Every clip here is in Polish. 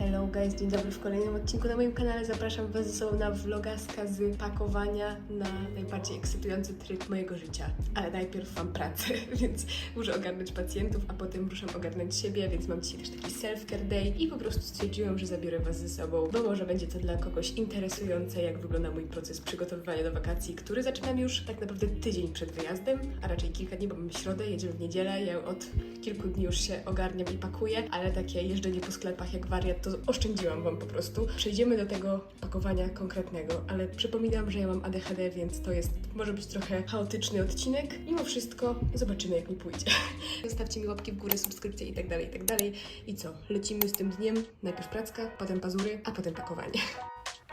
Hello guys, dzień dobry w kolejnym odcinku na moim kanale. Zapraszam Was ze sobą na vlogaska z pakowania na najbardziej ekscytujący tryb mojego życia. Ale najpierw mam pracę, więc muszę ogarnąć pacjentów, a potem muszę ogarnąć siebie, więc mam dzisiaj też taki self-care day i po prostu stwierdziłam, że zabiorę Was ze sobą, bo może będzie to dla kogoś interesujące, jak wygląda mój proces przygotowywania do wakacji, który zaczynam już tak naprawdę tydzień przed wyjazdem, a raczej kilka dni, bo mamy środę, jedziemy w niedzielę. Ja od kilku dni już się ogarniam i pakuję, ale takie jeżdżenie po sklepach jak wariat to oszczędziłam Wam po prostu. Przejdziemy do tego pakowania konkretnego, ale przypominam, że ja mam ADHD, więc to jest, może być trochę chaotyczny odcinek. Mimo wszystko zobaczymy jak mi pójdzie. Zostawcie mi łapki w górę, subskrypcje i tak dalej, i tak dalej. I co? Lecimy z tym dniem. Najpierw pracka, potem pazury, a potem pakowanie.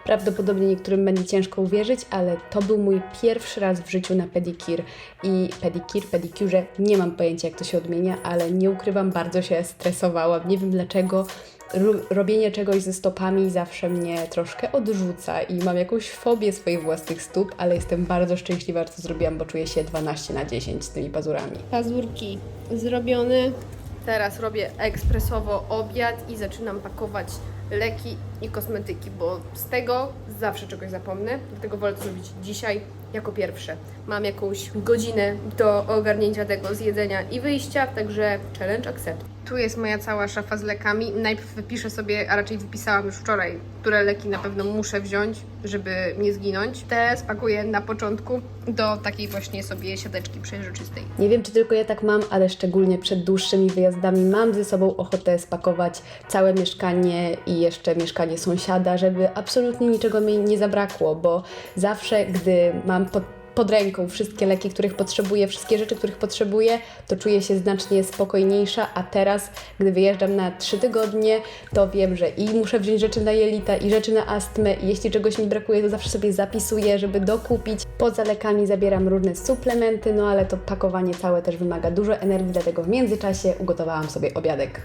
Prawdopodobnie niektórym będzie ciężko uwierzyć, ale to był mój pierwszy raz w życiu na pedikir. I pedikir, pedicure, nie mam pojęcia jak to się odmienia, ale nie ukrywam, bardzo się stresowałam. Nie wiem dlaczego. Ro- Robienie czegoś ze stopami zawsze mnie troszkę odrzuca i mam jakąś fobię swoich własnych stóp, ale jestem bardzo szczęśliwa, że to zrobiłam, bo czuję się 12 na 10 z tymi pazurami. Pazurki zrobione. Teraz robię ekspresowo obiad i zaczynam pakować leki i kosmetyki, bo z tego zawsze czegoś zapomnę, dlatego wolę to zrobić dzisiaj jako pierwsze. Mam jakąś godzinę do ogarnięcia tego z jedzenia i wyjścia, także challenge accept. Tu jest moja cała szafa z lekami. Najpierw wypiszę sobie, a raczej wypisałam już wczoraj, które leki na pewno muszę wziąć, żeby nie zginąć. Te spakuję na początku do takiej właśnie sobie siateczki przejrzystej. Nie wiem, czy tylko ja tak mam, ale szczególnie przed dłuższymi wyjazdami mam ze sobą ochotę spakować całe mieszkanie i jeszcze mieszkanie sąsiada, żeby absolutnie niczego mi nie zabrakło, bo zawsze, gdy mam pod, pod ręką wszystkie leki, których potrzebuję, wszystkie rzeczy, których potrzebuję, to czuję się znacznie spokojniejsza, a teraz, gdy wyjeżdżam na trzy tygodnie, to wiem, że i muszę wziąć rzeczy na jelita, i rzeczy na astmę, i jeśli czegoś mi brakuje, to zawsze sobie zapisuję, żeby dokupić. Poza lekami zabieram różne suplementy, no ale to pakowanie całe też wymaga dużo energii, dlatego w międzyczasie ugotowałam sobie obiadek.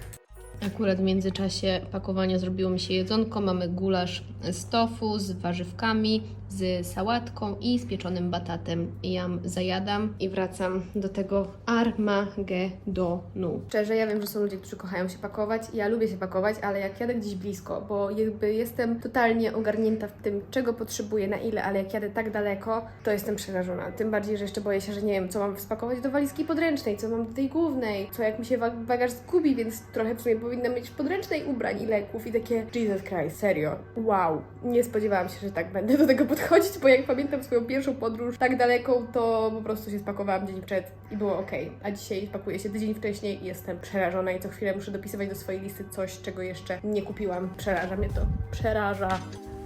Akurat w międzyczasie pakowania zrobiło mi się jedzonko. Mamy gulasz z tofu, z warzywkami, z sałatką i z pieczonym batatem. Jam, zajadam i wracam do tego Armagedonu. Szczerze, ja wiem, że są ludzie, którzy kochają się pakować. Ja lubię się pakować, ale jak jadę gdzieś blisko, bo jakby jestem totalnie ogarnięta w tym, czego potrzebuję, na ile, ale jak jadę tak daleko, to jestem przerażona. Tym bardziej, że jeszcze boję się, że nie wiem, co mam spakować do walizki podręcznej, co mam do tej głównej, co jak mi się bagaż zgubi, więc trochę w sumie powinna mieć podręcznej ubrań i leków i takie Jesus Christ, serio, wow. Nie spodziewałam się, że tak będę do tego podchodzić, bo jak pamiętam swoją pierwszą podróż tak daleką, to po prostu się spakowałam dzień przed i było ok. A dzisiaj pakuję się tydzień wcześniej i jestem przerażona i co chwilę muszę dopisywać do swojej listy coś, czego jeszcze nie kupiłam. Przeraża mnie to. Przeraża.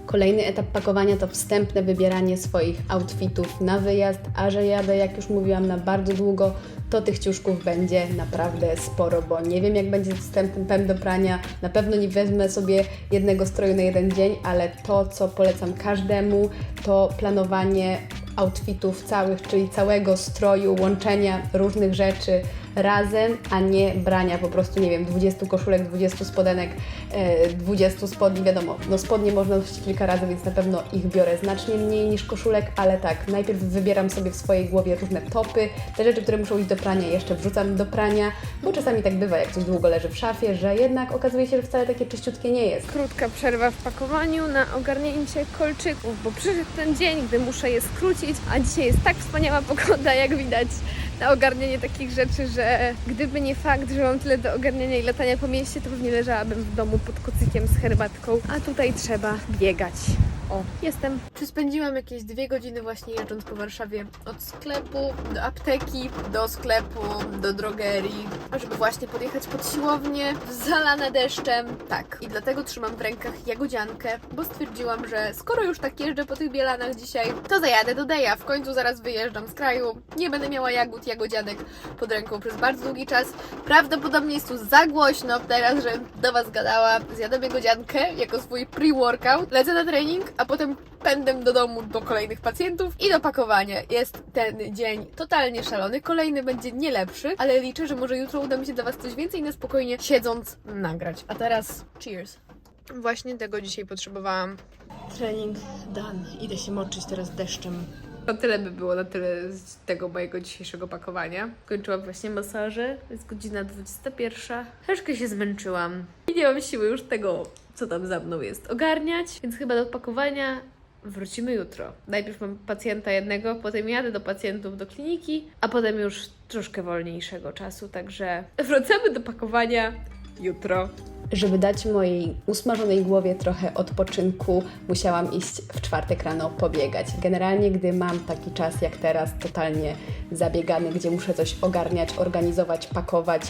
Kolejny etap pakowania to wstępne wybieranie swoich outfitów na wyjazd, a że jadę, jak już mówiłam, na bardzo długo, to tych ciuszków będzie naprawdę sporo, bo nie wiem jak będzie z wstępem do prania. Na pewno nie wezmę sobie jednego stroju na jeden dzień, ale to, co polecam każdemu, to planowanie outfitów całych, czyli całego stroju, łączenia różnych rzeczy razem, a nie brania po prostu, nie wiem, 20 koszulek, 20 spodenek, e, 20 spodni, wiadomo, no spodnie można nosić kilka razy, więc na pewno ich biorę znacznie mniej niż koszulek, ale tak, najpierw wybieram sobie w swojej głowie różne topy, te rzeczy, które muszą iść do prania, jeszcze wrzucam do prania, bo czasami tak bywa, jak coś długo leży w szafie, że jednak okazuje się, że wcale takie czyściutkie nie jest. Krótka przerwa w pakowaniu na ogarnięcie kolczyków, bo przyszedł ten dzień, gdy muszę je skrócić, a dzisiaj jest tak wspaniała pogoda, jak widać, na ogarnianie takich rzeczy, że gdyby nie fakt, że mam tyle do ogarniania i latania po mieście, to pewnie leżałabym w domu pod kocykiem z herbatką, a tutaj trzeba biegać. O, jestem. Spędziłam jakieś dwie godziny właśnie jeżdżąc po Warszawie od sklepu do apteki, do sklepu, do drogerii, żeby właśnie podjechać pod siłownię, zalane deszczem. Tak, i dlatego trzymam w rękach jagodziankę, bo stwierdziłam, że skoro już tak jeżdżę po tych bielanach dzisiaj, to zajadę do Deja. W końcu zaraz wyjeżdżam z kraju, nie będę miała jagód, jagodzianek pod ręką przez bardzo długi czas. Prawdopodobnie jest tu za głośno teraz, że do Was gadała. Zjadam jagodziankę jako swój pre-workout, lecę na trening, a potem pędem do domu do kolejnych pacjentów i do pakowania. Jest ten dzień totalnie szalony. Kolejny będzie nie lepszy, ale liczę, że może jutro uda mi się dla Was coś więcej na spokojnie siedząc nagrać. A teraz cheers. Właśnie tego dzisiaj potrzebowałam. Trening done. Idę się moczyć teraz deszczem. To tyle by było na tyle z tego mojego dzisiejszego pakowania. Kończyłam właśnie masaże, jest godzina 21. Troszkę się zmęczyłam i nie mam siły już tego co tam za mną jest, ogarniać, więc chyba do pakowania wrócimy jutro. Najpierw mam pacjenta jednego, potem jadę do pacjentów do kliniki, a potem już troszkę wolniejszego czasu, także wracamy do pakowania jutro. Żeby dać mojej usmażonej głowie trochę odpoczynku, musiałam iść w czwartek rano pobiegać. Generalnie, gdy mam taki czas jak teraz, totalnie zabiegany, gdzie muszę coś ogarniać, organizować, pakować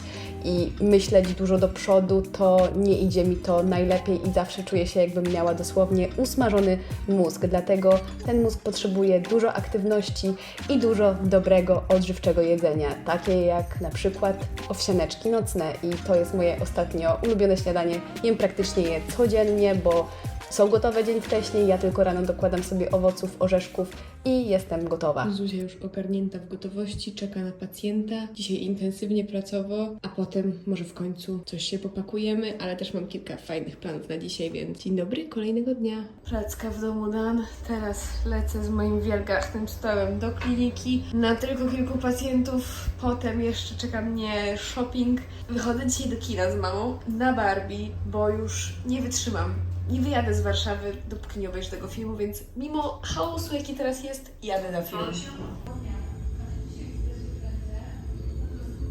i myśleć dużo do przodu, to nie idzie mi to najlepiej i zawsze czuję się, jakbym miała dosłownie usmażony mózg. Dlatego ten mózg potrzebuje dużo aktywności i dużo dobrego, odżywczego jedzenia, takie jak na przykład owsianeczki nocne i to jest moje ostatnio ulubione śniadanie. Jem praktycznie je codziennie, bo są gotowe dzień wcześniej, ja tylko rano dokładam sobie owoców, orzeszków i jestem gotowa. Zuzia już ogarnięta w gotowości, czeka na pacjenta. Dzisiaj intensywnie pracował, a potem może w końcu coś się popakujemy, ale też mam kilka fajnych planów na dzisiaj, więc dzień dobry, kolejnego dnia. Placka w domu dan. Teraz lecę z moim wielgachnym stołem do kliniki na tylko kilku pacjentów. Potem jeszcze czeka mnie shopping. Wychodzę dzisiaj do kina z mamą na Barbie, bo już nie wytrzymam. Nie wyjadę z Warszawy, dopóki nie obejrzę tego filmu, więc mimo chaosu, jaki teraz jest, jadę na film.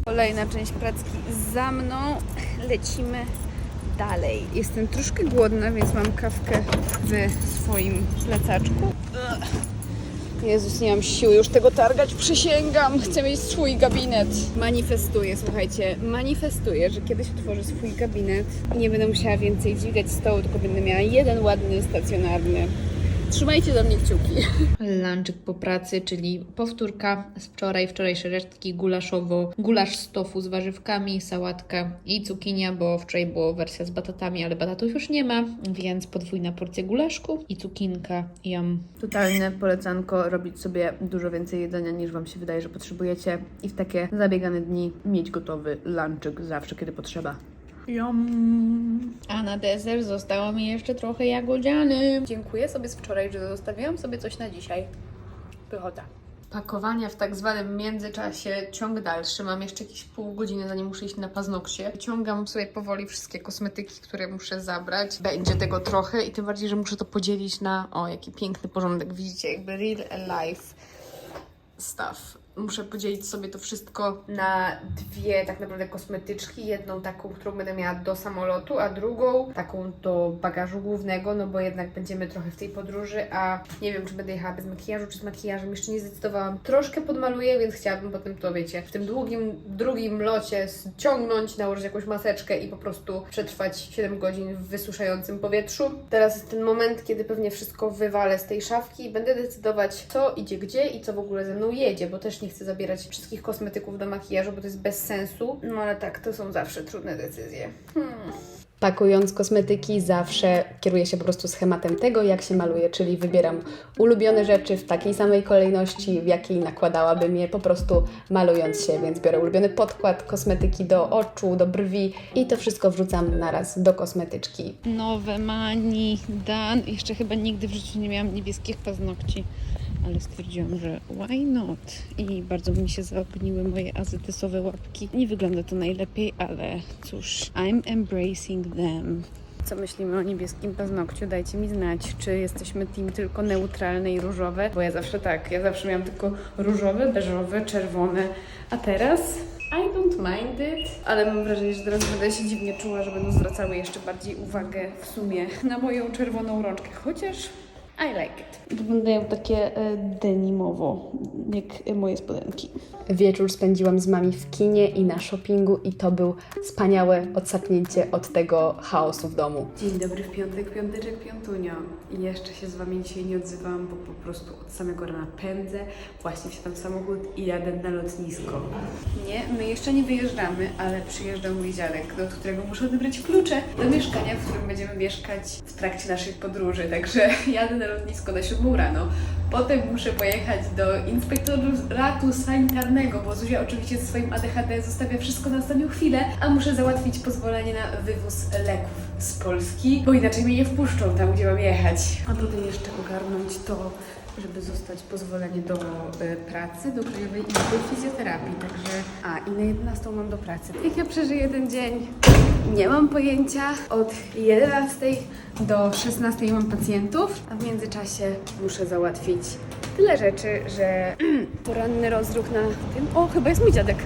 Kolejna część pracki za mną. Lecimy dalej. Jestem troszkę głodna, więc mam kawkę w swoim plecaczku. Jezus, nie mam siły już tego targać, przysięgam. Chcę mieć swój gabinet. Manifestuję, słuchajcie, manifestuję, że kiedyś otworzę swój gabinet i nie będę musiała więcej dźwigać stołu, tylko będę miała jeden ładny, stacjonarny. Trzymajcie do mnie kciuki. Lunchek po pracy, czyli powtórka z wczoraj, wczorajsze resztki gulaszowo, gulasz z tofu z warzywkami, sałatka i cukinia, bo wczoraj była wersja z batatami, ale batatów już nie ma, więc podwójna porcja gulaszku i cukinka jam. Totalne polecanko robić sobie dużo więcej jedzenia niż Wam się wydaje, że potrzebujecie i w takie zabiegane dni mieć gotowy lunchek zawsze, kiedy potrzeba. A na deser zostało mi jeszcze trochę jagodziany. Dziękuję sobie z wczoraj, że zostawiłam sobie coś na dzisiaj. Pychota. Pakowania w tak zwanym międzyczasie, ciąg dalszy. Mam jeszcze jakieś pół godziny, zanim muszę iść na paznokcie. Wyciągam sobie powoli wszystkie kosmetyki, które muszę zabrać. Będzie tego trochę i tym bardziej, że muszę to podzielić na... O, jaki piękny porządek. Widzicie, jakby real life stuff. Muszę podzielić sobie to wszystko Na dwie tak naprawdę kosmetyczki. Jedną taką, którą będę miała do samolotu, a drugą taką do bagażu głównego, no bo jednak będziemy trochę w tej podróży, a nie wiem, czy będę jechała bez makijażu, czy z makijażem. Jeszcze nie zdecydowałam. Troszkę podmaluję, więc chciałabym potem to, wiecie, w tym długim, drugim locie ciągnąć, nałożyć jakąś maseczkę i po prostu przetrwać 7 godzin w wysuszającym powietrzu. Teraz jest ten moment, kiedy pewnie wszystko wywalę z tej szafki i będę decydować, co idzie gdzie i co w ogóle ze mną jedzie, bo też nie chcę zabierać wszystkich kosmetyków do makijażu, bo to jest bez sensu. No ale tak, to są zawsze trudne decyzje. Hmm. Pakując kosmetyki, zawsze kieruję się po prostu schematem tego, jak się maluje, czyli wybieram ulubione rzeczy w takiej samej kolejności, w jakiej nakładałabym je po prostu malując się, więc biorę ulubiony podkład, kosmetyki do oczu, do brwi i to wszystko wrzucam naraz do kosmetyczki. nowe mani, dan. Jeszcze chyba nigdy w życiu nie miałam niebieskich paznokci, ale stwierdziłam, że why not? I bardzo mi się zaogniły moje azetysowe łapki. Nie wygląda to najlepiej, ale cóż, I'm embracing them. Co myślimy o niebieskim paznokciu? Dajcie mi znać, czy jesteśmy team tylko neutralne i różowe, bo ja zawsze tak, ja zawsze miałam tylko różowe, beżowe, czerwone, a teraz I don't mind it, ale mam wrażenie, że teraz będę się dziwnie czuła, że będą zwracały jeszcze bardziej uwagę w sumie na moją czerwoną rączkę, chociaż I like it. Wyglądają takie e, denimowo, jak moje spodenki. Wieczór spędziłam z mami w kinie i na shoppingu i to był wspaniałe odsapnięcie od tego chaosu w domu. Dzień dobry w piątek, piąteczek, piątunio. I jeszcze się z Wami dzisiaj nie odzywam, bo po prostu od samego rana pędzę, właśnie wsiadam w samochód i jadę na lotnisko. Nie, my jeszcze nie wyjeżdżamy, ale przyjeżdża mój dziadek, do którego muszę odebrać klucze do mieszkania, w którym będziemy mieszkać w trakcie naszej podróży. Także jadę na lotnisko na 7 rano. Potem muszę pojechać do inspektoratu sanitarnego, bo Zuzia oczywiście ze swoim ADHD zostawia wszystko na ostatnią chwilę, a muszę załatwić pozwolenie na wywóz leków z Polski, bo inaczej mnie nie wpuszczą tam, gdzie mam jechać. A potem jeszcze ogarnąć to, żeby zostać pozwolenie do e, pracy, do Krajowej Izby Fizjoterapii. Także, a i na 11 mam do pracy. Jak ja przeżyję ten dzień? Nie mam pojęcia. Od 11 do 16 mam pacjentów, a w międzyczasie muszę załatwić tyle rzeczy, że poranny rozruch na tym. O, chyba jest mój dziadek.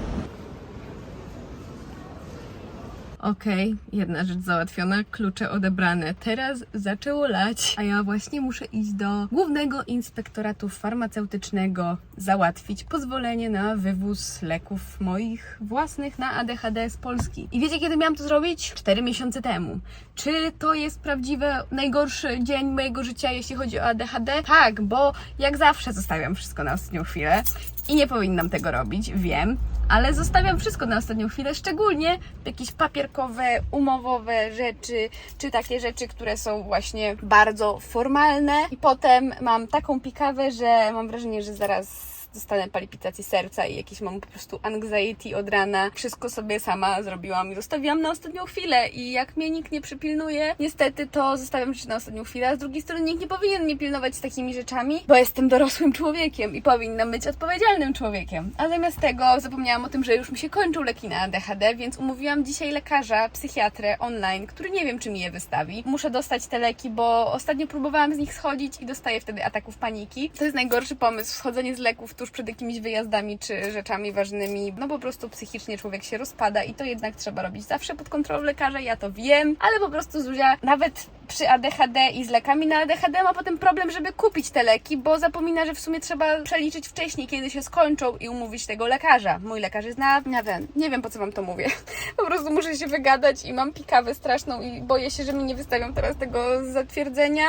Okej, jedna rzecz załatwiona, klucze odebrane. Teraz zaczęło lać, a ja właśnie muszę iść do głównego inspektoratu farmaceutycznego, załatwić pozwolenie na wywóz leków moich własnych na ADHD z Polski. I wiecie, kiedy miałam to zrobić? Cztery miesiące temu. Czy to jest prawdziwy, najgorszy dzień mojego życia, jeśli chodzi o ADHD? Tak, bo jak zawsze zostawiam wszystko na ostatnią chwilę i nie powinnam tego robić, wiem, ale zostawiam wszystko na ostatnią chwilę, szczególnie jakieś papierkowe, umowowe rzeczy, czy takie rzeczy, które są właśnie bardzo formalne. I potem mam taką pikawę, że mam wrażenie, że zaraz dostanę palpitacji serca i jakieś mam po prostu anxiety od rana. Wszystko sobie sama zrobiłam i zostawiłam na ostatnią chwilę i jak mnie nikt nie przypilnuje, niestety to zostawiam rzeczy na ostatnią chwilę, a z drugiej strony nikt nie powinien mnie pilnować z takimi rzeczami, bo jestem dorosłym człowiekiem i powinnam być odpowiedzialnym człowiekiem. A zamiast tego zapomniałam o tym, że już mi się kończą leki na ADHD, więc umówiłam dzisiaj lekarza, psychiatrę online, który nie wiem, czy mi je wystawi. Muszę dostać te leki, bo ostatnio próbowałam z nich schodzić i dostaję wtedy ataków paniki. To jest najgorszy pomysł, schodzenie z leków tuż przed jakimiś wyjazdami czy rzeczami ważnymi. No po prostu psychicznie człowiek się rozpada i to jednak trzeba robić zawsze pod kontrolą lekarza, ja to wiem, ale po prostu Zuzia nawet przy ADHD i z lekami na ADHD ma potem problem, żeby kupić te leki, bo zapomina, że w sumie trzeba przeliczyć wcześniej, kiedy się skończą i umówić tego lekarza. Mój lekarz jest na, nie wiem, nie wiem po co wam to mówię. Po prostu muszę się wygadać i mam pikawę straszną i boję się, że mi nie wystawią teraz tego zatwierdzenia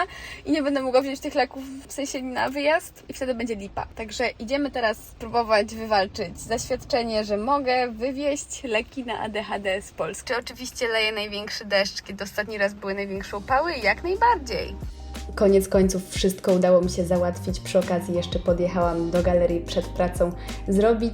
i nie będę mogła wziąć tych leków w sensie na wyjazd i wtedy będzie lipa. Także idziemy teraz spróbować wywalczyć zaświadczenie, że mogę wywieźć leki na ADHD z Polski. Czy oczywiście leje największy deszcz, kiedy ostatni raz były największe upały? Jak najbardziej. Koniec końców wszystko udało mi się załatwić. Przy okazji jeszcze podjechałam do galerii przed pracą zrobić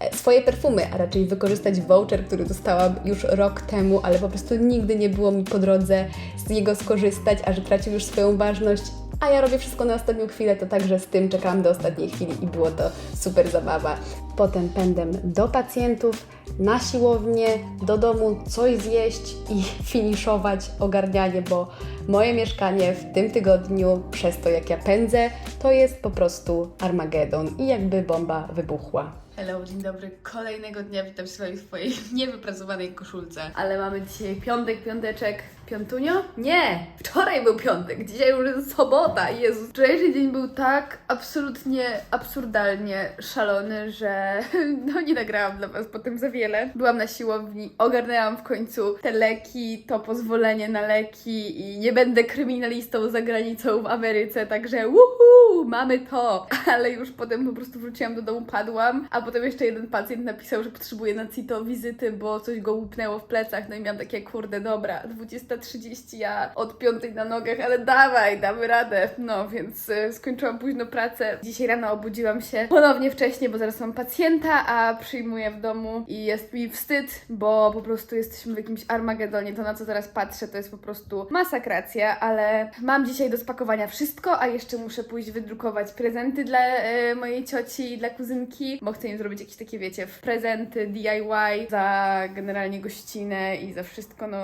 e, swoje perfumy, a raczej wykorzystać voucher, który dostałam już rok temu, ale po prostu nigdy nie było mi po drodze z niego skorzystać, a że tracił już swoją ważność. A ja robię wszystko na ostatnią chwilę, to także z tym czekałam do ostatniej chwili i było to super zabawa. Potem pędem do pacjentów, na siłownię, do domu, coś zjeść i finiszować ogarnianie, bo moje mieszkanie w tym tygodniu, przez to jak ja pędzę, to jest po prostu Armagedon i jakby bomba wybuchła. Hello, dzień dobry. Kolejnego dnia witam się w swojej niewypracowanej koszulce. Ale mamy dzisiaj piątek, piąteczek, piątunio? Nie! Wczoraj był piątek, dzisiaj już jest sobota. Jezus, wczorajszy dzień był tak absolutnie, absurdalnie szalony, że no nie nagrałam dla Was potem za wiele. Byłam na siłowni, ogarnęłam w końcu te leki, to pozwolenie na leki i nie będę kryminalistą za granicą w Ameryce, także uhu, mamy to! Ale już potem po prostu wróciłam do domu, padłam, a potem jeszcze jeden pacjent napisał, że potrzebuje na CITO wizyty, bo coś go łupnęło w plecach, no i miałam takie, kurde, dobra, 20.30, ja od piątej na nogach, ale dawaj, damy radę. No, więc y, skończyłam późno pracę. Dzisiaj rano obudziłam się ponownie wcześniej, bo zaraz mam pacjenta, a przyjmuję w domu i jest mi wstyd, bo po prostu jesteśmy w jakimś Armagedonie. To, na co teraz patrzę, to jest po prostu masakracja, ale mam dzisiaj do spakowania wszystko, a jeszcze muszę pójść wydrukować prezenty dla e, mojej cioci i dla kuzynki, bo chcę im zrobić jakieś takie, wiecie, prezenty DIY za generalnie gościnę i za wszystko. No,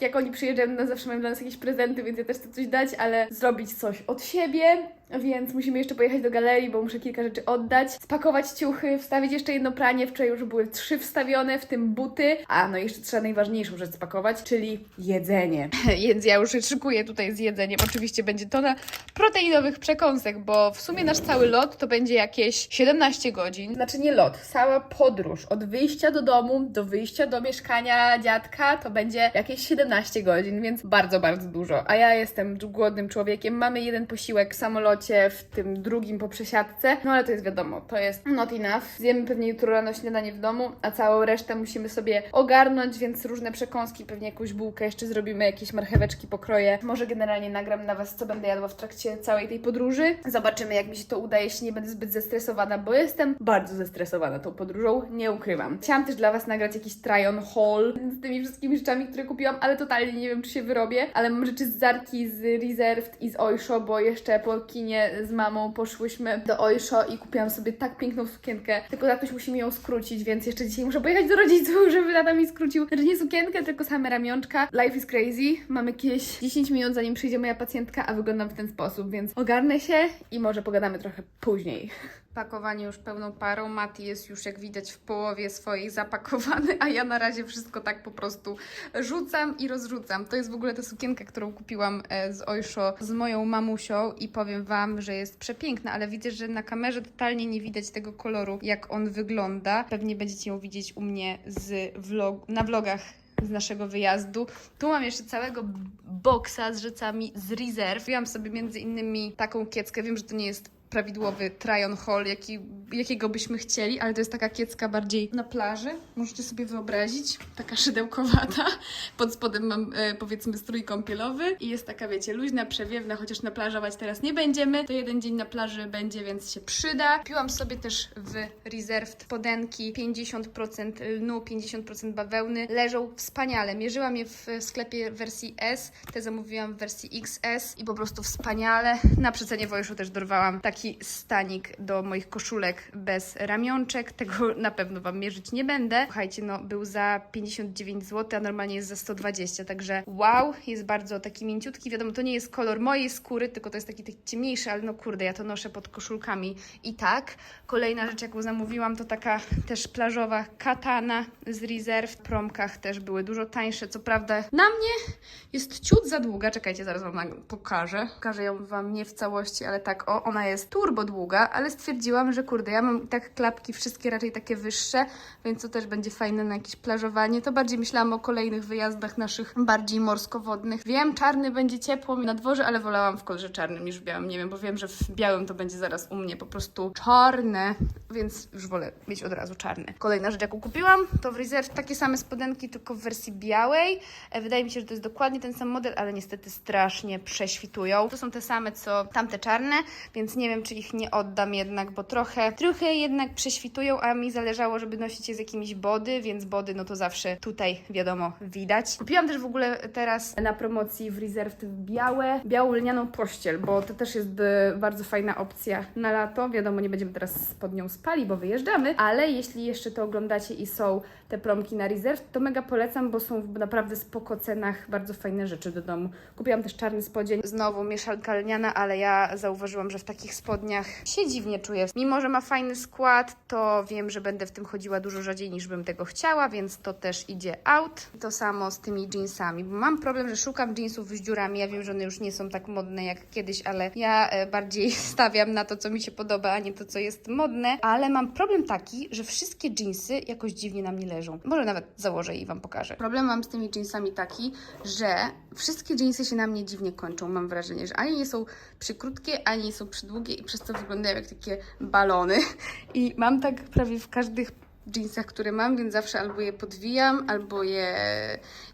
jak oni przyjeżdżają, no zawsze mają dla nas jakieś prezenty, więc ja też chcę coś dać, ale zrobić coś od siebie. Więc musimy jeszcze pojechać do galerii, bo muszę kilka rzeczy oddać, spakować ciuchy, wstawić jeszcze jedno pranie. Wczoraj już były trzy wstawione, w tym buty. A no jeszcze trzeba najważniejszą rzecz spakować, czyli jedzenie. Więc ja już szykuję tutaj z jedzeniem. Oczywiście będzie tona proteinowych przekąsek, bo w sumie nasz cały lot to będzie jakieś 17 godzin. Znaczy nie lot, cała podróż od wyjścia do domu do wyjścia do mieszkania dziadka to będzie jakieś 17 godzin, więc bardzo, bardzo dużo. A ja jestem głodnym człowiekiem. Mamy jeden posiłek w samolocie, w tym drugim po przesiadce. No ale to jest wiadomo, to jest not enough. Zjemy pewnie jutro rano śniadanie w domu, a całą resztę musimy sobie ogarnąć, więc różne przekąski, pewnie jakąś bułkę jeszcze zrobimy, jakieś marcheweczki pokroję. Może generalnie nagram na Was, co będę jadła w trakcie całej tej podróży. Zobaczymy, jak mi się to uda, jeśli nie będę zbyt zestresowana, bo jestem bardzo zestresowana tą podróżą, nie ukrywam. Chciałam też dla Was nagrać jakiś try-on haul z tymi wszystkimi rzeczami, które kupiłam, ale totalnie nie wiem, czy się wyrobię. Ale mam rzeczy z Zarki, z Reserved i z Oysho, bo jeszcze po kinie z mamą poszłyśmy do Oysho i kupiłam sobie tak piękną sukienkę, tylko tatuś musi mi ją skrócić, więc jeszcze dzisiaj muszę pojechać do rodziców, żeby tata mi skrócił. Znaczy nie sukienkę, tylko same ramionczka. Life is crazy. Mam jakieś 10 minut, zanim przyjdzie moja pacjentka, a wyglądam w ten sposób, więc ogarnę się i może pogadamy trochę później. Pakowanie już pełną parą. Mati jest już, jak widać, w połowie swoich zapakowany, a ja na razie wszystko tak po prostu rzucam i rozrzucam. To jest w ogóle ta sukienka, którą kupiłam e, z Oysho z moją mamusią i powiem Wam, że jest przepiękna, ale widzę, że na kamerze totalnie nie widać tego koloru, jak on wygląda. Pewnie będziecie ją widzieć u mnie z vlog, na vlogach z naszego wyjazdu. Tu mam jeszcze całego boksa z rzeczami z Reserve. Wziąłam sobie między innymi taką kieckę. Wiem, że to nie jest prawidłowy try-on haul, jaki, jakiego byśmy chcieli, ale to jest taka kiecka bardziej na plaży. Możecie sobie wyobrazić. Taka szydełkowata. Pod spodem mam e, powiedzmy strój kąpielowy i jest taka, wiecie, luźna, przewiewna, chociaż naplażować teraz nie będziemy. To jeden dzień na plaży będzie, więc się przyda. Piłam sobie też w Reserved podenki 50% lnu, 50% bawełny. Leżą wspaniale. Mierzyłam je w sklepie wersji S, te zamówiłam w wersji XS i po prostu wspaniale. Na przecenie Wojszu też dorwałam taki stanik do moich koszulek bez ramionczek. Tego na pewno Wam mierzyć nie będę. Słuchajcie, no był za 59 zł, a normalnie jest za 120, także wow, jest bardzo taki mięciutki. Wiadomo, to nie jest kolor mojej skóry, tylko to jest taki, taki ciemniejszy, ale no kurde, ja to noszę pod koszulkami i tak. Kolejna rzecz, jaką zamówiłam, to taka też plażowa katana z Reserve. W promkach też były dużo tańsze, co prawda na mnie jest ciut za długa. Czekajcie, zaraz Wam pokażę. Pokażę ją Wam nie w całości, ale tak, o, ona jest turbo długa, ale stwierdziłam, że kurde, ja mam i tak klapki wszystkie raczej takie wyższe, więc to też będzie fajne na jakieś plażowanie. To bardziej myślałam o kolejnych wyjazdach naszych bardziej morskowodnych. Wiem, czarny będzie ciepło na dworze, ale wolałam w kolorze czarnym niż w białym. Nie wiem, bo wiem, że w białym to będzie zaraz u mnie po prostu czarne, więc już wolę mieć od razu czarne. Kolejna rzecz, jaką kupiłam, to w Reserve takie same spodenki, tylko w wersji białej. E, Wydaje mi się, że to jest dokładnie ten sam model, ale niestety strasznie prześwitują. To są te same, co tamte czarne, więc nie wiem, czy ich nie oddam jednak, bo trochę, trochę jednak prześwitują, a mi zależało, żeby nosić je z jakimiś body, więc body, no to zawsze tutaj, wiadomo, widać. Kupiłam też w ogóle teraz na promocji w Reserve białe, białą lnianą pościel, bo to też jest e, bardzo fajna opcja na lato. Wiadomo, nie będziemy teraz pod nią spali, bo wyjeżdżamy, ale jeśli jeszcze to oglądacie i są te promki na Reserve, to mega polecam, bo są w naprawdę spoko cenach bardzo fajne rzeczy do domu. Kupiłam też czarny spodzień, znowu mieszanka lniana, ale ja zauważyłam, że w takich spodniach się dziwnie czuję. Mimo, że ma fajny skład, to wiem, że będę w tym chodziła dużo rzadziej niż bym tego chciała, więc to też idzie out. To samo z tymi jeansami, bo mam problem, że szukam jeansów z dziurami. Ja wiem, że one już nie są tak modne jak kiedyś, ale ja e, bardziej stawiam na to, co mi się podoba, a nie to, co jest modne. Ale mam problem taki, że wszystkie jeansy jakoś dziwnie na mnie leżą. Może nawet założę i Wam pokażę. Problem mam z tymi jeansami taki, że wszystkie jeansy się na mnie dziwnie kończą. Mam wrażenie, że ani nie są przykrótkie, ani nie są przydługie i przez to wyglądają jak takie balony. I mam tak prawie w każdych jeansach, które mam, więc zawsze albo je podwijam, albo je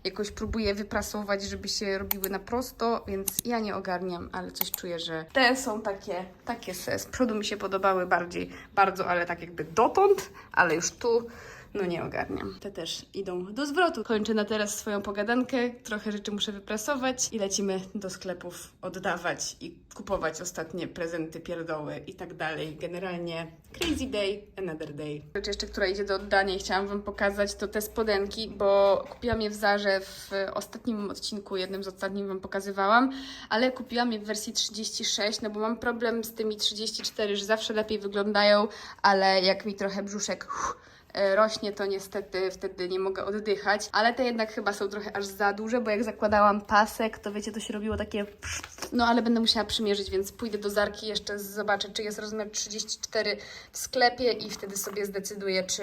jakoś próbuję wyprasować, żeby się robiły na prosto, więc ja nie ogarniam, ale coś czuję, że te są takie, takie se. Z przodu mi się podobały bardziej, bardzo, ale tak jakby dotąd, ale już tu no nie ogarniam. Te też idą do zwrotu. Kończę na teraz swoją pogadankę, trochę rzeczy muszę wyprasować i lecimy do sklepów oddawać i kupować ostatnie prezenty, pierdoły i tak dalej. Generalnie crazy day, another day. Rzecz jeszcze, która idzie do oddania i chciałam Wam pokazać, to te spodenki, bo kupiłam je w Zarze w ostatnim odcinku, jednym z ostatnich Wam pokazywałam, ale kupiłam je w wersji 36, no bo mam problem z tymi 34, że zawsze lepiej wyglądają, ale jak mi trochę brzuszek uff, e, rośnie, to niestety wtedy nie mogę oddychać, ale te jednak chyba są trochę aż za duże, bo jak zakładałam pasek, to wiecie, to się robiło takie no ale będę musiała przymierzyć, więc pójdę do Zarki jeszcze zobaczę, czy jest rozmiar 34 w sklepie i wtedy sobie zdecyduję, czy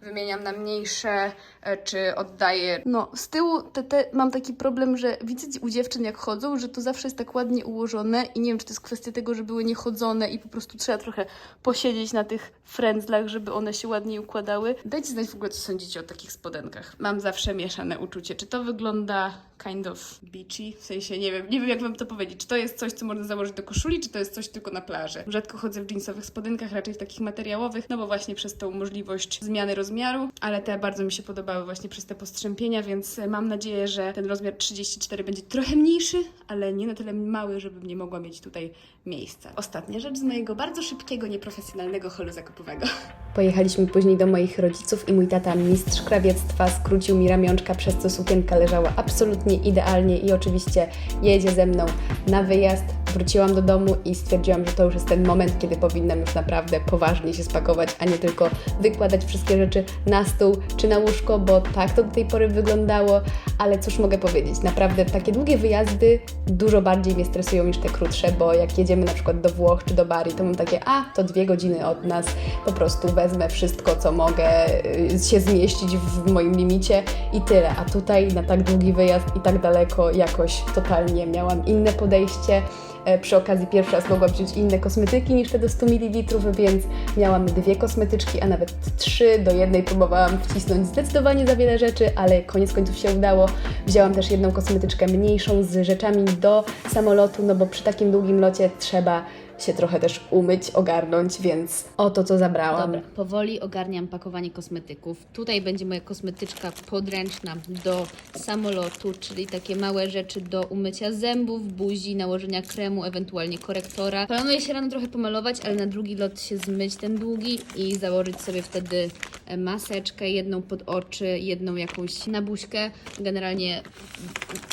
wymieniam na mniejsze, e, czy oddaję. No, z tyłu te, te, mam taki problem, że widzę u dziewczyn jak chodzą, że to zawsze jest tak ładnie ułożone i nie wiem, czy to jest kwestia tego, że były niechodzone i po prostu trzeba trochę posiedzieć na tych frędzlach, żeby one się ładniej układały. Dajcie znać w ogóle, co sądzicie o takich spodenkach. Mam zawsze mieszane uczucie, czy to wygląda kind of beachy, w sensie nie wiem, nie wiem jak wam to powiedzieć, czy to jest coś, co można założyć do koszuli, czy to jest coś tylko na plaży. Rzadko chodzę w jeansowych spodenkach, raczej w takich materiałowych, no bo właśnie przez tą możliwość zmiany rozmiaru, ale te bardzo mi się podobały właśnie przez te postrzępienia, więc mam nadzieję, że ten rozmiar 34 będzie trochę mniejszy, ale nie na tyle mały, żebym nie mogła mieć tutaj miejsca. Ostatnia rzecz z mojego bardzo szybkiego, nieprofesjonalnego holu zakupowego. Pojechaliśmy później do moich rodziców i mój tata, mistrz krawiectwa, skrócił mi ramionczka, przez co sukienka leżała absolutnie idealnie i oczywiście jedzie ze mną na wyjazd. Wróciłam do domu i stwierdziłam, że to już jest ten moment, kiedy powinnam już naprawdę poważnie się spakować, a nie tylko wykładać wszystkie rzeczy na stół czy na łóżko, bo tak to do tej pory wyglądało, ale cóż mogę powiedzieć, naprawdę takie długie wyjazdy dużo bardziej mnie stresują niż te krótsze, bo jak jedziemy na przykład do Włoch czy do Bari, to mam takie, a to dwie godziny od nas, po prostu wezmę wszystko, co mogę y, się zmieścić w moim limicie i tyle. A tutaj na tak długi wyjazd i tak daleko jakoś totalnie miałam inne podejście. E, Przy okazji pierwszy raz mogłam wziąć inne kosmetyki niż te do 100 ml, więc miałam dwie kosmetyczki, a nawet trzy. Do jednej próbowałam wcisnąć zdecydowanie za wiele rzeczy, ale koniec końców się udało. Wzięłam też jedną kosmetyczkę mniejszą z rzeczami do samolotu, no bo przy takim długim locie trzeba się trochę też umyć, ogarnąć, więc oto co zabrałam. Dobra, powoli ogarniam pakowanie kosmetyków. Tutaj będzie moja kosmetyczka podręczna do samolotu, czyli takie małe rzeczy do umycia zębów, buzi, nałożenia kremu, ewentualnie korektora. Planuję się rano trochę pomalować, ale na drugi lot się zmyć ten długi i założyć sobie wtedy e, maseczkę, jedną pod oczy, jedną jakąś na buźkę. Generalnie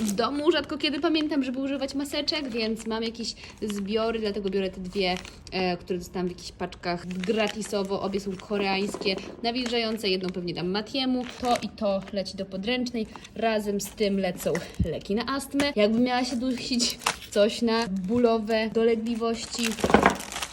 w domu rzadko kiedy pamiętam, żeby używać maseczek, więc mam jakieś zbiory, dlatego biorę te dwie, e, które dostałam w jakichś paczkach gratisowo. Obie są koreańskie, nawilżające. Jedną pewnie dam Matiemu. To i to leci do podręcznej. Razem z tym lecą leki na astmę. Jakbym miała się dusić, coś na bólowe dolegliwości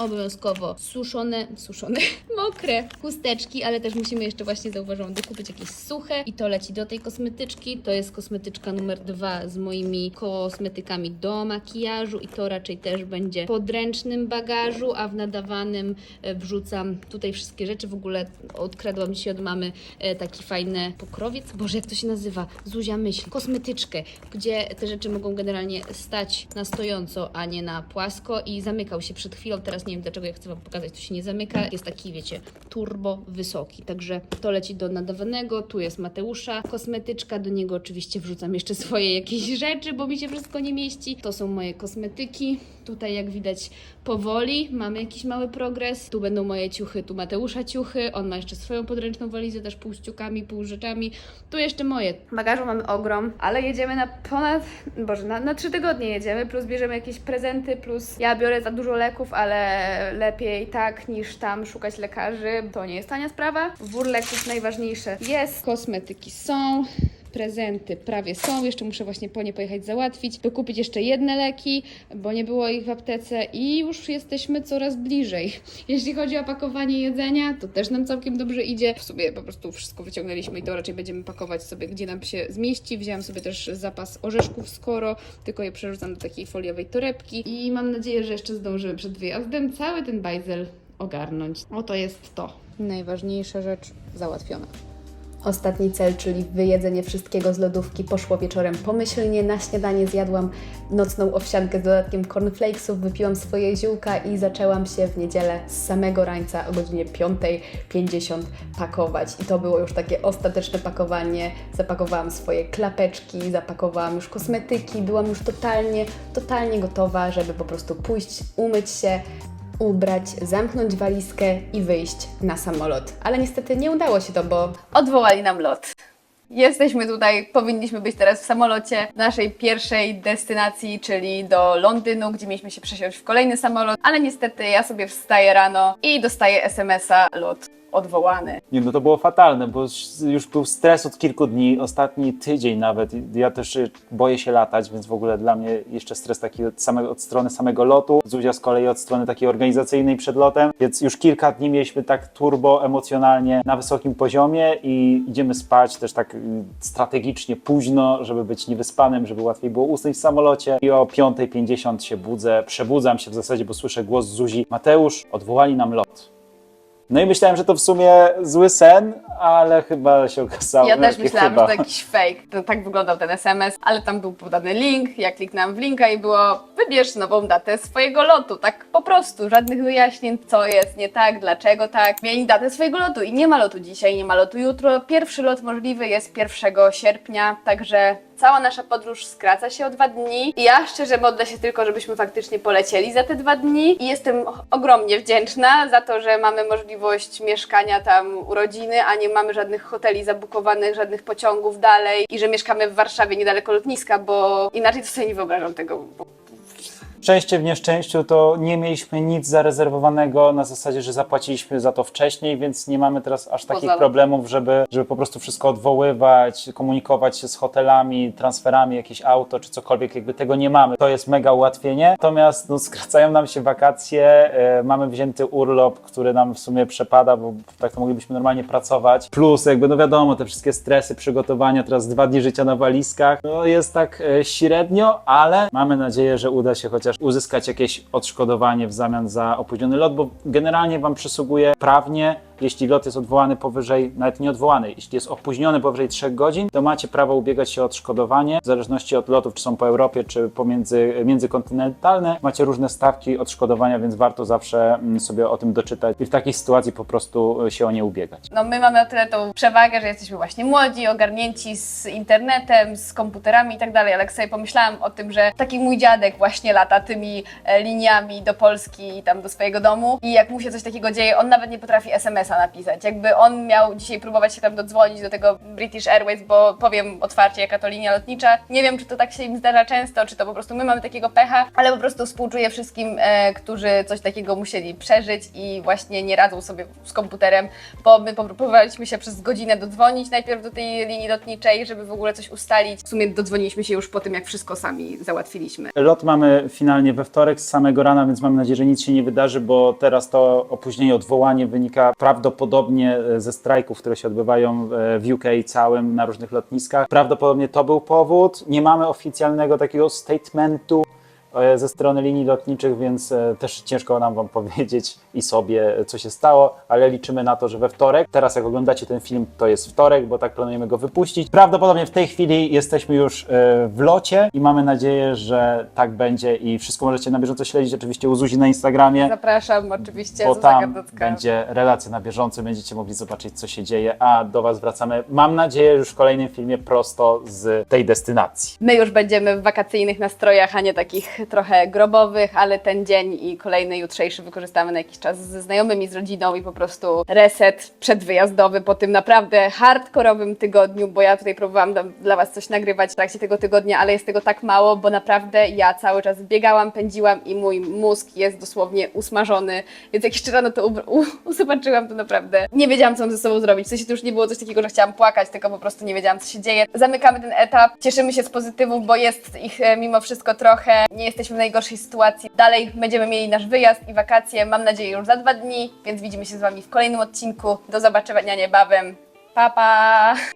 obowiązkowo suszone, suszone, mokre chusteczki, ale też musimy jeszcze właśnie zauważyłam dokupić jakieś suche i to leci do tej kosmetyczki. To jest kosmetyczka numer dwa z moimi kosmetykami do makijażu i to raczej też będzie podręcznym bagażu, a w nadawanym e, wrzucam tutaj wszystkie rzeczy. W ogóle odkradłam dzisiaj od mamy e, taki fajny pokrowiec. Boże, jak to się nazywa? Zuzia myśl. Kosmetyczkę, gdzie te rzeczy mogą generalnie stać na stojąco, a nie na płasko i zamykał się przed chwilą. Teraz nie wiem dlaczego, ja chcę Wam pokazać, to się nie zamyka. Jest taki, wiecie, turbo wysoki. Także to leci do nadawanego. Tu jest Mateusza kosmetyczka. Do niego oczywiście wrzucam jeszcze swoje jakieś rzeczy, bo mi się wszystko nie mieści. To są moje kosmetyki. Tutaj jak widać powoli mamy jakiś mały progres. Tu będą moje ciuchy, tu Mateusza ciuchy. On ma jeszcze swoją podręczną walizę, też pół z pół rzeczami. Tu jeszcze moje. Bagażu mamy ogrom, ale jedziemy na ponad, boże, na, na trzy tygodnie jedziemy, plus bierzemy jakieś prezenty, plus ja biorę za dużo leków, ale lepiej tak niż tam szukać lekarzy. To nie jest tania sprawa. Wór leków najważniejsze jest. Kosmetyki są. Prezenty prawie są, jeszcze muszę właśnie po nie pojechać załatwić, dokupić jeszcze jedne leki, bo nie było ich w aptece i już jesteśmy coraz bliżej. Jeśli chodzi o pakowanie jedzenia, to też nam całkiem dobrze idzie. W sobie po prostu wszystko wyciągnęliśmy i to raczej będziemy pakować sobie, gdzie nam się zmieści. Wzięłam sobie też zapas orzeszków skoro, tylko je przerzucam do takiej foliowej torebki i mam nadzieję, że jeszcze zdążymy przed wyjazdem cały ten bajzel ogarnąć. Oto jest to. Najważniejsza rzecz załatwiona. Ostatni cel, czyli wyjedzenie wszystkiego z lodówki, poszło wieczorem pomyślnie. Na śniadanie zjadłam nocną owsiankę z dodatkiem cornflakesów, wypiłam swoje ziółka i zaczęłam się w niedzielę z samego rańca o godzinie 5.50 pakować. I to było już takie ostateczne pakowanie. Zapakowałam swoje klapeczki, zapakowałam już kosmetyki, byłam już totalnie, totalnie gotowa, żeby po prostu pójść, umyć się, ubrać, zamknąć walizkę i wyjść na samolot. Ale niestety nie udało się to, bo odwołali nam lot. Jesteśmy tutaj, powinniśmy być teraz w samolocie naszej pierwszej destynacji, czyli do Londynu, gdzie mieliśmy się przesiąść w kolejny samolot, ale niestety ja sobie wstaję rano i dostaję SMS-a lot odwołany. Nie, no to było fatalne, bo już- był stres od kilku dni, ostatni tydzień nawet. Ja też y, boję się latać, więc w ogóle dla mnie jeszcze stres taki od, od strony samego lotu. Zuzia z kolei od strony takiej organizacyjnej przed lotem, więc już kilka dni mieliśmy tak turbo emocjonalnie na wysokim poziomie i idziemy spać też tak y, strategicznie późno, żeby być niewyspanym, żeby łatwiej było usnąć w samolocie. I o 5.50 się budzę, przebudzam się w zasadzie, bo słyszę głos Zuzi. Mateusz, odwołali nam lot. No i myślałem, że to w sumie zły sen, ale chyba się okazało. Ja też myślałam, chyba. że to jakiś fake. To tak wyglądał ten SMS, ale tam był podany link. Ja kliknęłam w linka i było wybierz nową datę swojego lotu. Tak po prostu, żadnych wyjaśnień, co jest nie tak, dlaczego tak. Mieli datę swojego lotu i nie ma lotu dzisiaj, nie ma lotu jutro. Pierwszy lot możliwy jest 1 sierpnia, także cała nasza podróż skraca się o dwa dni. I ja szczerze modlę się tylko, żebyśmy faktycznie polecieli za te dwa dni i jestem ogromnie wdzięczna za to, że mamy możliwość mieszkania tam u rodziny, a nie mamy żadnych hoteli zabukowanych, żadnych pociągów dalej i że mieszkamy w Warszawie niedaleko lotniska, bo inaczej to sobie nie wyobrażam tego. Szczęście w nieszczęściu to nie mieliśmy nic zarezerwowanego na zasadzie, że zapłaciliśmy za to wcześniej, więc nie mamy teraz aż takich Poza- problemów, żeby, żeby po prostu wszystko odwoływać, komunikować się z hotelami, transferami, jakieś auto czy cokolwiek, jakby tego nie mamy. To jest mega ułatwienie. Natomiast no, skracają nam się wakacje, e, mamy wzięty urlop, który nam w sumie przepada, bo tak to moglibyśmy normalnie pracować. Plus jakby no wiadomo, te wszystkie stresy, przygotowania, teraz dwa dni życia na walizkach, no jest tak e, średnio, ale mamy nadzieję, że uda się chociaż uzyskać jakieś odszkodowanie w zamian za opóźniony lot, bo generalnie Wam przysługuje prawnie, jeśli lot jest odwołany powyżej, nawet nie odwołany, jeśli jest opóźniony powyżej 3 godzin, to macie prawo ubiegać się o odszkodowanie, w zależności od lotów, czy są po Europie, czy pomiędzy, międzykontynentalne, macie różne stawki odszkodowania, więc warto zawsze mm, sobie o tym doczytać i w takiej sytuacji po prostu e, się o nie ubiegać. no my mamy o tyle tą przewagę, że jesteśmy właśnie młodzi, ogarnięci z internetem, z komputerami i tak dalej, ale jak sobie pomyślałam o tym, że taki mój dziadek właśnie lata tymi e, liniami do Polski i tam do swojego domu i jak mu się coś takiego dzieje, on nawet nie potrafi SMS-a napisać. Jakby on miał dzisiaj próbować się tam dodzwonić do tego British Airways, bo powiem otwarcie, jaka to linia lotnicza. Nie wiem, czy to tak się im zdarza często, czy to po prostu my mamy takiego pecha, ale po prostu współczuję wszystkim, e, którzy coś takiego musieli przeżyć i właśnie nie radzą sobie z komputerem, bo my próbowaliśmy się przez godzinę dodzwonić najpierw do tej linii lotniczej, żeby w ogóle coś ustalić. W sumie dodzwoniliśmy się już po tym, jak wszystko sami załatwiliśmy. Lot mamy finalnie we wtorek z samego rana, więc mam nadzieję, że nic się nie wydarzy, bo teraz to opóźnienie, odwołanie wynika prawdopodobnie e, ze strajków, które się odbywają e, w UK całym na różnych lotniskach. Prawdopodobnie to był powód. Nie mamy oficjalnego takiego statementu ze strony linii lotniczych, więc e, też ciężko nam Wam powiedzieć i sobie, e, co się stało, ale liczymy na to, że we wtorek. Teraz, jak oglądacie ten film, to jest wtorek, bo tak planujemy go wypuścić. Prawdopodobnie w tej chwili jesteśmy już e, w locie i mamy nadzieję, że tak będzie i wszystko możecie na bieżąco śledzić oczywiście u Zuzi na Instagramie. Zapraszam oczywiście, Bo Zuza tam będzie relacja na bieżąco, będziecie mogli zobaczyć, co się dzieje, a do Was wracamy, mam nadzieję, już w kolejnym filmie prosto z tej destynacji. My już będziemy w wakacyjnych nastrojach, a nie takich trochę grobowych, ale ten dzień i kolejny jutrzejszy wykorzystamy na jakiś czas ze znajomymi, z rodziną i po prostu reset przedwyjazdowy po tym naprawdę hardkorowym tygodniu, bo ja tutaj próbowałam dla- dla Was coś nagrywać w trakcie tego tygodnia, ale jest tego tak mało, bo naprawdę ja cały czas biegałam, pędziłam i mój mózg jest dosłownie usmażony, więc jak jeszcze rano to zobaczyłam, to naprawdę nie wiedziałam, co mam ze sobą zrobić. W sensie to już nie było coś takiego, że chciałam płakać, tylko po prostu nie wiedziałam, co się dzieje. Zamykamy ten etap, cieszymy się z pozytywów, bo jest ich e, mimo wszystko trochę. Nie jesteśmy w najgorszej sytuacji. Dalej będziemy mieli nasz wyjazd i wakacje, mam nadzieję, już za dwa dni, więc widzimy się z Wami w kolejnym odcinku. Do zobaczenia niebawem. Pa, pa!